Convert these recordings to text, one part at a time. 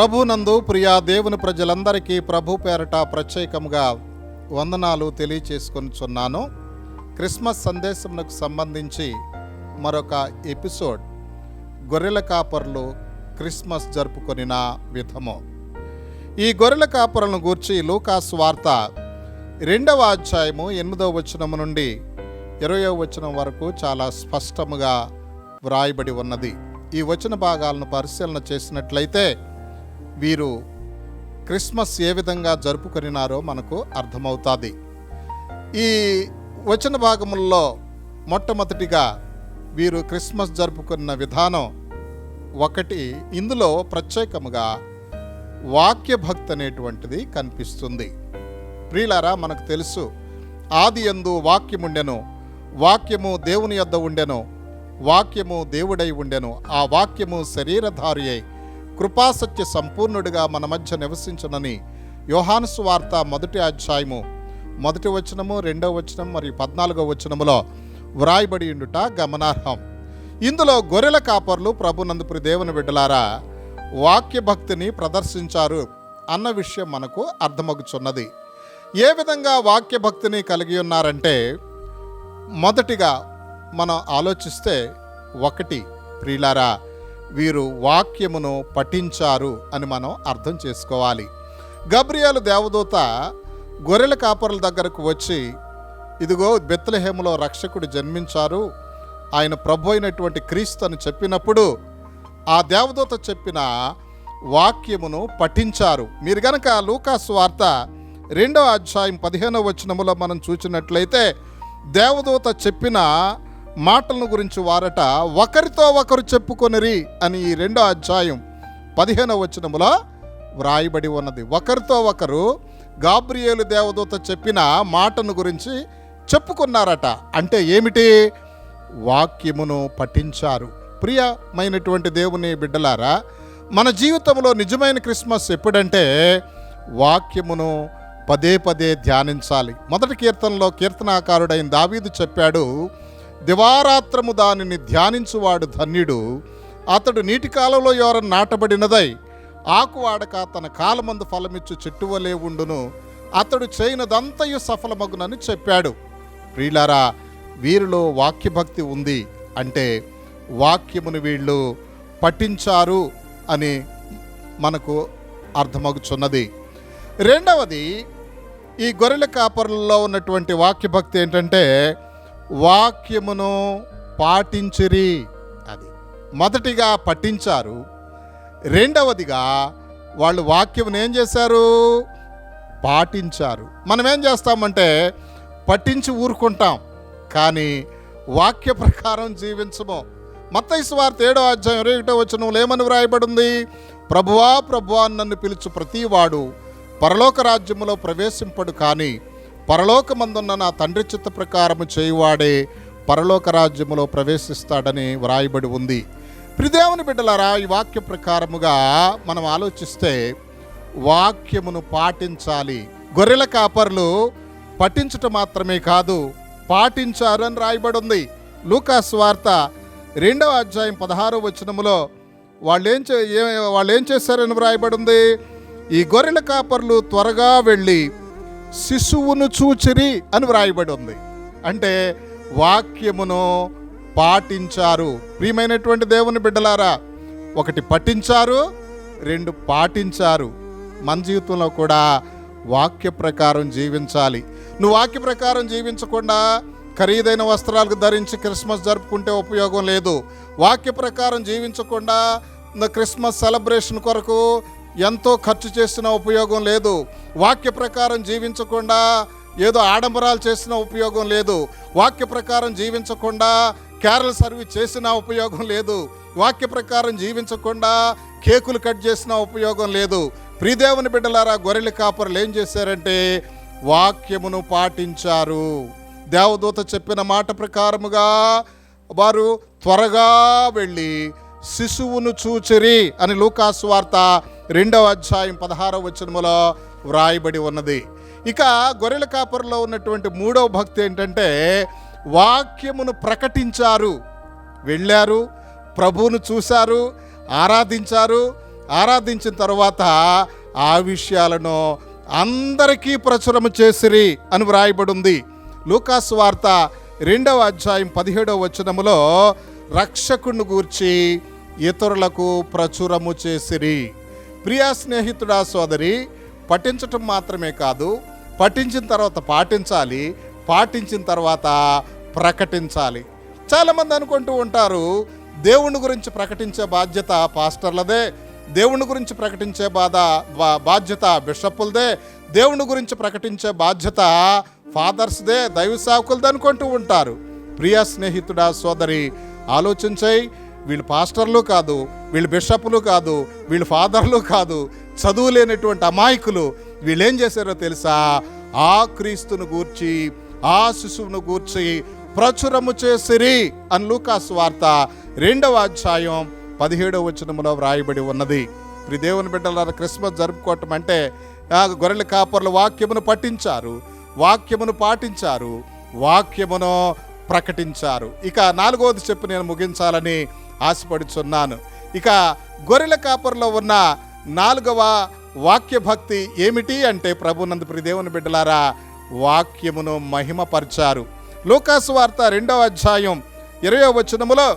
ప్రభునందు ప్రియా దేవుని ప్రజలందరికీ ప్రభు పేరట ప్రత్యేకముగా వందనాలు తెలియచేసుకొనిచున్నాను క్రిస్మస్ సందేశమునకు సంబంధించి మరొక ఎపిసోడ్ గొర్రెల కాపర్లు క్రిస్మస్ జరుపుకొనిన విధము. ఈ గొర్రెల కాపరులను గూర్చి లూకాస్ వార్త రెండవ అధ్యాయము ఎనిమిదవ వచనము నుండి ఇరవయో వచనం వరకు చాలా స్పష్టముగా వ్రాయబడి ఉన్నది. ఈ వచన భాగాలను పరిశీలన చేసినట్లయితే వీరు క్రిస్మస్ ఏ విధంగా జరుపుకొనినారో మనకు అర్థమవుతుంది. ఈ వచన భాగముల్లో మొట్టమొదటిగా వీరు క్రిస్మస్ జరుపుకున్న విధానం ఒకటి ఇందులో ప్రత్యేకముగా వాక్యభక్తి అనేటువంటిది కనిపిస్తుంది. ప్రియులారా మనకు తెలుసు ఆది ఎందు వాక్యముండెను వాక్యము దేవుని యొద్ద ఉండెను వాక్యము దేవుడై ఉండెను ఆ వాక్యము శరీరధారి అయి కృపాసత్య సంపూర్ణుడిగా మన మధ్య నివసించనని యోహానుసు వార్త మొదటి అధ్యాయము. మొదటి వచనము రెండవ వచనం మరియు పద్నాలుగో వచనములో వ్రాయబడి ఉండుట గమనార్హం. ఇందులో గొర్రెల కాపర్లు ప్రభునందుపురి దేవుని బిడ్డలారా వాక్య భక్తిని ప్రదర్శించారు అన్న విషయం మనకు అర్థమగుచున్నది. ఏ విధంగా వాక్య భక్తిని కలిగి ఉన్నారంటే మొదటిగా మనం ఆలోచిస్తే ఒకటి ప్రియులారా వీరు వాక్యమును పఠించారు అని మనం అర్థం చేసుకోవాలి. గబ్రియాలు దేవదూత గొర్రెల కాపరుల దగ్గరకు వచ్చి ఇదిగో బెత్లహేములో రక్షకుడు జన్మించారు. ఆయన ప్రభు అయినటువంటి క్రీస్తు అని చెప్పినప్పుడు ఆ దేవదూత చెప్పిన వాక్యమును పఠించారు. మీరు గనక లూకాస్ వార్త రెండవ అధ్యాయం పదిహేనవ వచనములో మనం చూసినట్లయితే దేవదూత చెప్పిన మాటలను గురించి వారట ఒకరితో ఒకరు చెప్పుకొనిరి అని ఈ రెండో అధ్యాయం పదిహేనవ వచనములో వ్రాయబడి ఉన్నది. ఒకరితో ఒకరు గాబ్రియేలు దేవదూత చెప్పిన మాటను గురించి చెప్పుకున్నారట. అంటే ఏమిటి? వాక్యమును పఠించారు. ప్రియమైనటువంటి దేవుని బిడ్డలారా మన జీవితంలో నిజమైన క్రిస్మస్ ఎప్పుడంటే వాక్యమును పదే పదే ధ్యానించాలి. మొదటి కీర్తనలో కీర్తనాకారుడైన దావీదు చెప్పాడు దివారాత్రము దానిని ధ్యానించువాడు ధన్యుడు. అతడు నీటి కాలంలో ఎవరన్నా నాటబడినదై ఆకువాడక తన కాలమందు ఫలమిచ్చు చెట్టు వలె ఉండును. అతడు చేయనదంతయు సఫలమగునని చెప్పాడు. ప్రియులారా వీరిలో వాక్యభక్తి ఉంది అంటే వాక్యమును వీళ్ళు పఠించారు అని మనకు అర్థమగుచున్నది. రెండవది ఈ గొర్రెల కాపరులలో ఉన్నటువంటి వాక్యభక్తి ఏంటంటే వాక్యమును పాటించిరి. అది మొదటిగా పఠించారు. రెండవదిగా వాళ్ళు వాక్యమును ఏం చేశారు? పాటించారు. మనం ఏం చేస్తామంటే పట్టించి ఊరుకుంటాం. కానీ వాక్య ప్రకారం జీవించము. మత్తైసు వార్త ఏడో అధ్యాయం ఇరవై ఒకటో వచనంలో ఏమని వ్రాయబడింది? ప్రభువా ప్రభువా నన్ను పిలుచు ప్రతివాడు పరలోక రాజ్యములో ప్రవేశింపడు కానీ పరలోకమందున్న నా తండ్రి చిత్త ప్రకారము చేయువాడే పరలోక రాజ్యములో ప్రవేశిస్తాడని వ్రాయబడి ఉంది. ప్రిదేవుని బిడ్డలారా ఈ వాక్య ప్రకారముగా మనం ఆలోచిస్తే వాక్యమును పాటించాలి. గొర్రెల కాపర్లు పఠించటం మాత్రమే కాదు పాటించారు అని రాయబడి ఉంది లూకాస్ వార్త రెండవ అధ్యాయం పదహారో వచనములో వాళ్ళు ఏం చే ఏ- వాళ్ళు ఏం చేశారని వ్రాయబడి ఉంది ఈ గొర్రెల కాపర్లు త్వరగా వెళ్ళి శిశువును చూచిరి అని వ్రాయబడి ఉంది అంటే వాక్యమును పాటించారు. ప్రియమైనటువంటి దేవుని బిడ్డలారా ఒకటి పఠించారు రెండు పాటించారు. మన జీవితంలో కూడా వాక్య ప్రకారం జీవించాలి. నువ్వు వాక్య ప్రకారం జీవించకుండా ఖరీదైన వస్త్రాలకు ధరించి క్రిస్మస్ జరుపుకుంటే ఉపయోగం లేదు. వాక్య ప్రకారం జీవించకుండా క్రిస్మస్ సెలబ్రేషన్ కొరకు ఎంతో ఖర్చు చేసిన ఉపయోగం లేదు. వాక్య ప్రకారం జీవించకుండా ఏదో ఆడంబరాలు చేసిన ఉపయోగం లేదు. వాక్య ప్రకారం జీవించకుండా క్యారల్ సర్వీస్ చేసిన ఉపయోగం లేదు. వాక్య ప్రకారం జీవించకుండా కేకులు కట్ చేసిన ఉపయోగం లేదు. ప్రీదేవుని బిడ్డలారా గొర్రెల కాపరులు ఏం చేశారంటే వాక్యమును పాటించారు. దేవదూత చెప్పిన మాట ప్రకారముగా వారు త్వరగా వెళ్ళి శిశువును చూచిరి అని లూకాసు వార్త రెండవ అధ్యాయం పదహారవ వచనములో వ్రాయబడి ఉన్నది. ఇక గొర్రెల కాపరులో ఉన్నటువంటి మూడవ భక్తి ఏంటంటే వాక్యమును ప్రకటించారు. వెళ్ళారు ప్రభువును చూశారు ఆరాధించారు. ఆరాధించిన తర్వాత ఆ విషయాలను అందరికీ ప్రచురము చేసిరి అని వ్రాయబడి ఉంది లూకాస్ వార్త రెండవ అధ్యాయం పదిహేడవ వచనములో రక్షకుని గూర్చి ఇతరులకు ప్రచురము చేసిరి. ప్రియా స్నేహితుడా సోదరి పఠించటం మాత్రమే కాదు పఠించిన తర్వాత పాటించాలి పాటించిన తర్వాత ప్రకటించాలి. చాలామంది అనుకుంటూ ఉంటారు దేవుని గురించి ప్రకటించే బాధ్యత పాస్టర్లదే దేవుని గురించి ప్రకటించే బాధ బా- బాధ్యత బిషప్పులదే దేవుని గురించి ప్రకటించే బాధ్యత ఫాదర్స్దే దైవ సేవకులదే అనుకుంటూ ఉంటారు. ప్రియా స్నేహితుడా సోదరి ఆలోచించాయి వీళ్ళు పాస్టర్లు కాదు వీళ్ళు బిషప్లు కాదు వీళ్ళు ఫాదర్లు కాదు చదువు లేనటువంటి అమాయకులు. వీళ్ళేం చేశారో తెలుసా? ఆ క్రీస్తును గూర్చి ఆ శిశువును గూర్చి ప్రచురము చేసిరి అని లూకాస్ వార్త రెండవ అధ్యాయం పదిహేడవ వచనములో వ్రాయబడి ఉన్నది. ప్రి దేవుని బిడ్డల క్రిస్మస్ జరుపుకోవటం అంటే గొర్రెల కాపర్లు వాక్యమును పఠించారు వాక్యమును పాటించారు వాక్యమును ప్రకటించారు. ఇక నాలుగవది చెప్పి నేను ముగించాలని ఆశపడుచున్నాను. ఇక గొర్రెల కాపర్లో ఉన్న నాలుగవ వాక్య భక్తి ఏమిటి అంటే ప్రభునందు ప్రిదేవుని బిడ్డలారా వాక్యమును మహిమపరిచారు. లోకాసు వార్త రెండవ అధ్యాయం ఇరవై వచనములో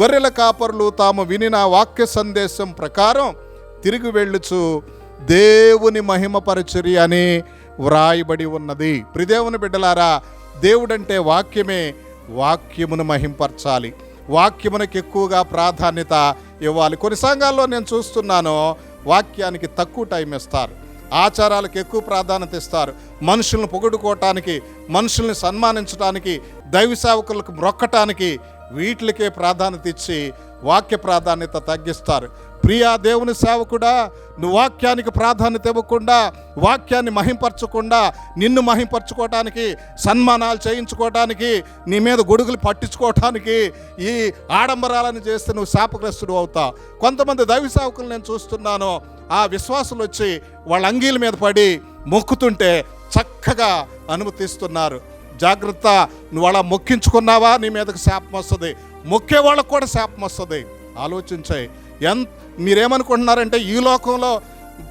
గొర్రెల కాపరులు తాము వినిన వాక్య సందేశం ప్రకారం తిరిగి వెళ్ళుచు దేవుని మహిమపరచరి అని వ్రాయబడి ఉన్నది. ప్రిదేవుని బిడ్డలారా దేవుడంటే వాక్యమే వాక్యమును మహింపరచాలి. వాక్యమునకు ఎక్కువగా ప్రాధాన్యత ఇవ్వాలి. కొన్ని సంఘాల్లో నేను చూస్తున్నాను వాక్యానికి తక్కువ టైం ఇస్తారు. ఆచారాలకు ఎక్కువ ప్రాధాన్యత ఇస్తారు. మనుషులను పొగుడుకోవటానికి మనుషుల్ని సన్మానించడానికి దైవ సేవకులకు మొక్కటానికి వీటికే ప్రాధాన్యత ఇచ్చి వాక్య ప్రాధాన్యత తగ్గిస్తారు. ప్రియా దేవుని సేవకుడా నువ్వు వాక్యానికి ప్రాధాన్యత ఇవ్వకుండా వాక్యాన్ని మహింపరచకుండా నిన్ను మహింపరచుకోవటానికి సన్మానాలు చేయించుకోవటానికి నీ మీద గొడుగులు పట్టించుకోవటానికి ఈ ఆడంబరాలను చేస్తే నువ్వు శాపగ్రస్తుడు అవుతావు. కొంతమంది దైవ సేవకులు నేను చూస్తున్నాను ఆ విశ్వాసులు వచ్చి వాళ్ళ అంగీల మీద పడి మొక్కుతుంటే చక్కగా అనుమతిస్తున్నారు. జాగ్రత్త నువ్వు అలా మొక్కించుకున్నావా? నీ మీదకి శాపం వస్తుంది. మొక్కే వాళ్ళకు కూడా శాపం వస్తుంది. ఆలోచించాయి. ఎంత మీరేమనుకుంటున్నారంటే ఈ లోకంలో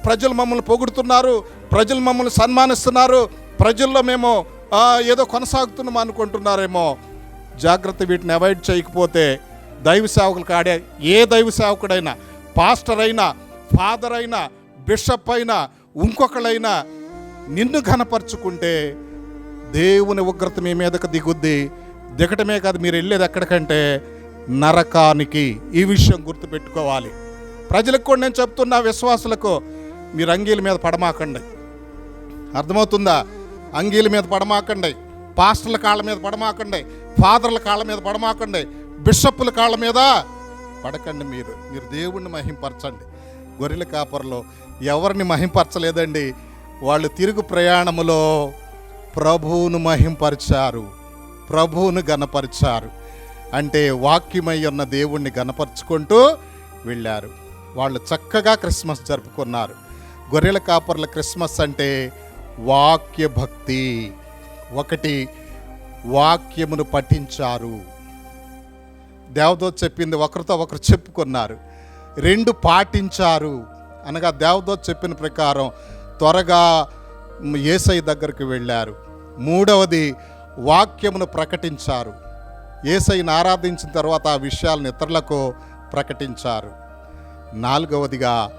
ప్రజలు మమ్మల్ని పొగుడుతున్నారు ప్రజలు మమ్మల్ని సన్మానిస్తున్నారు ప్రజల్లో మేము ఏదో కొనసాగుతున్నాం అనుకుంటున్నారేమో. జాగ్రత్త వీటిని అవాయిడ్ చేయకపోతే దైవ సేవకులకు కాడే ఏ దైవ సేవకుడైనా పాస్టర్ అయినా ఫాదర్ అయినా బిషప్ అయినా ఇంకొకళ్ళైనా నిన్ను ఘనపరుచుకుంటే దేవుని ఉగ్రత మీ మీదకు దిగుద్ది. దిగటమే కాదు మీరు వెళ్ళేది ఎక్కడికంటే నరకానికి. ఈ విషయం గుర్తుపెట్టుకోవాలి. ప్రజలకు కూడా నేను చెప్తున్నా విశ్వాసులకు మీరు అంగీల మీద పడమాకండి. అర్థమవుతుందా? అంగీల మీద పడమాకండి. పాస్టర్ల కాళ్ళ మీద పడమాకండి. ఫాదర్ల కాళ్ళ మీద పడమాకండి. బిషప్పుల కాళ్ళ మీద పడకండి మీరు. మీరు దేవుణ్ణి మహింపరచండి. గొర్రెల కాపర్లో ఎవరిని మహింపరచలేదండి? వాళ్ళు తిరుగు ప్రయాణములో ప్రభువును మహింపరిచారు. ప్రభువును గనపరిచారు అంటే వాక్యమై ఉన్న దేవుణ్ణి గనపరుచుకుంటూ వెళ్ళారు. వాళ్ళు చక్కగా క్రిస్మస్ జరుపుకున్నారు. గొర్రెల కాపర్ల క్రిస్మస్ అంటే వాక్య భక్తి ఒకటి వాక్యమును పఠించారు. దేవదోత్ చెప్పింది ఒకరితో ఒకరు చెప్పుకున్నారు. రెండు పాటించారు. అనగా దేవదోత్ చెప్పిన ప్రకారం త్వరగా ఏసై దగ్గరికి వెళ్ళారు. మూడవది వాక్యమును ప్రకటించారు. ఏసైని ఆరాధించిన తర్వాత ఆ విషయాలను ఇతరులకు ప్రకటించారు. నాలుగవదిగా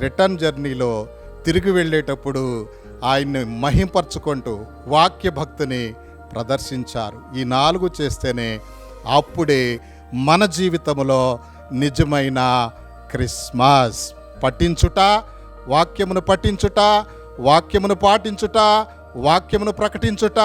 రిటర్న్ జర్నీలో తిరిగి వెళ్ళేటప్పుడు ఆయన్ని మహింపరచుకుంటూ వాక్య భక్తిని ప్రదర్శించారు. ఈ నాలుగు చేస్తేనే అప్పుడే మన జీవితంలో నిజమైన క్రిస్మస్. పఠించుట వాక్యమును పఠించుట వాక్యమును పాటించుట వాక్యమును ప్రకటించుట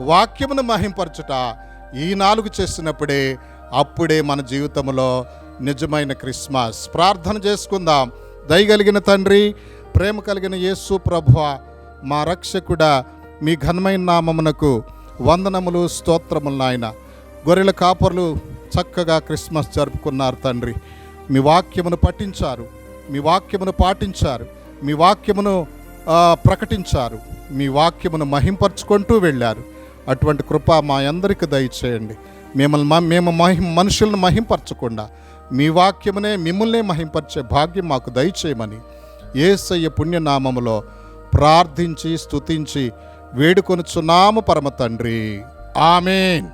వాక్యమును మహింపరచుట ఈ నాలుగు చేసినప్పుడే అప్పుడే మన జీవితంలో నిజమైన క్రిస్మస్. ప్రార్థన చేసుకుందాం. దయగలిగిన తండ్రి ప్రేమ కలిగిన యేసు ప్రభువ మా రక్షకుడా మీ ఘనమైన నామమునకు వందనములు స్తోత్రములు నాయన. గొర్రెల కాపర్లు చక్కగా క్రిస్మస్ జరుపుకున్నారు తండ్రి. మీ వాక్యమును పఠించారు. మీ వాక్యమును పాటించారు. మీ వాక్యమును ప్రకటించారు. మీ వాక్యమును మహింపరచుకుంటూ వెళ్ళారు. అటువంటి కృప మా అందరికి దయచేయండి. మిమ్మల్ని మ- మేము మహిం మనుషులను మహింపరచకుండా మీ వాక్యమునే మిమ్మల్నే మహింపరిచే భాగ్యం మాకు దయచేయమని ఏసయ్య పుణ్యనామములో ప్రార్థించి స్తుతించి వేడుకొనుచున్నాము పరమ తండ్రి. ఆమెన్.